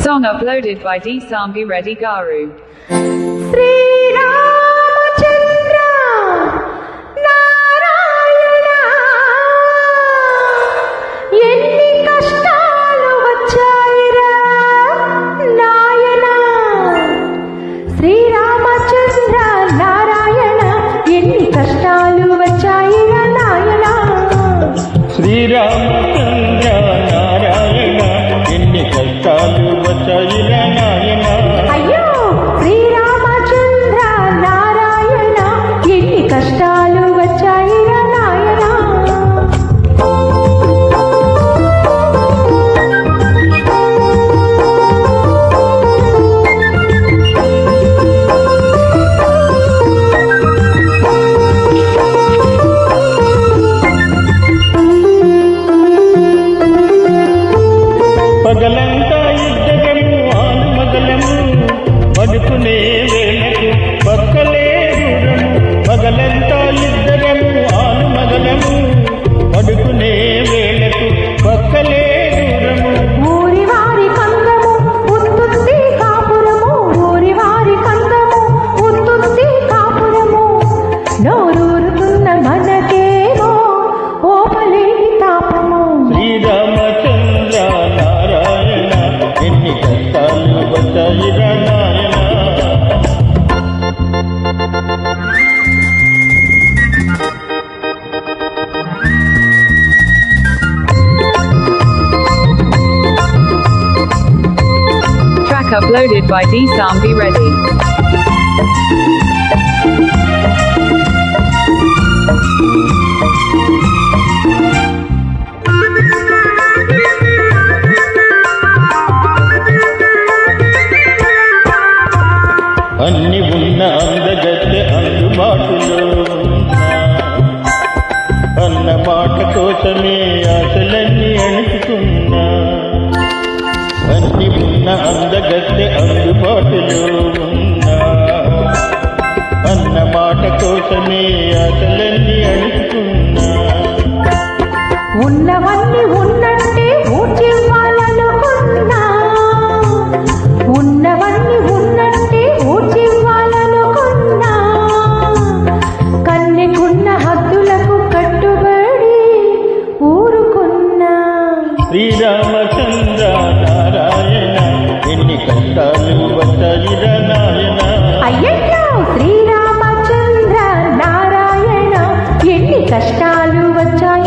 Song uploaded by D. Sambi Reddy Garu. Sriramachandra Narayana ఎన్ని కష్టాలు వచ్చాయిరా నాయన శ్రీరామచంద్ర నారాయణ ఎన్ని కష్టాలు వచ్చాయిరా నాయన Sriramachandra uploaded by D. Sambi Reddy. అన్ని ఉన్న అందగత్తె అందుబాటులో ఉన్నా అన్న మాట కోసమే ఆశలన్నీ అందగత్తె అందుబాటులో ఉన్నా. అన్న మాట కోసమే ఆశలన్నీ అణుకుతున్నా ఉన్నవన్నీ ఉన్నట్టే ఊడ్చివ్వాలనుకున్నా ఉన్నవన్నీ ఉన్నట్టే ఊడ్చివ్వాలనుకున్నా కన్నెకున్న హద్దులకు కట్టుబడి ఊరుకున్నా. శ్రీరామచంద్ర बचा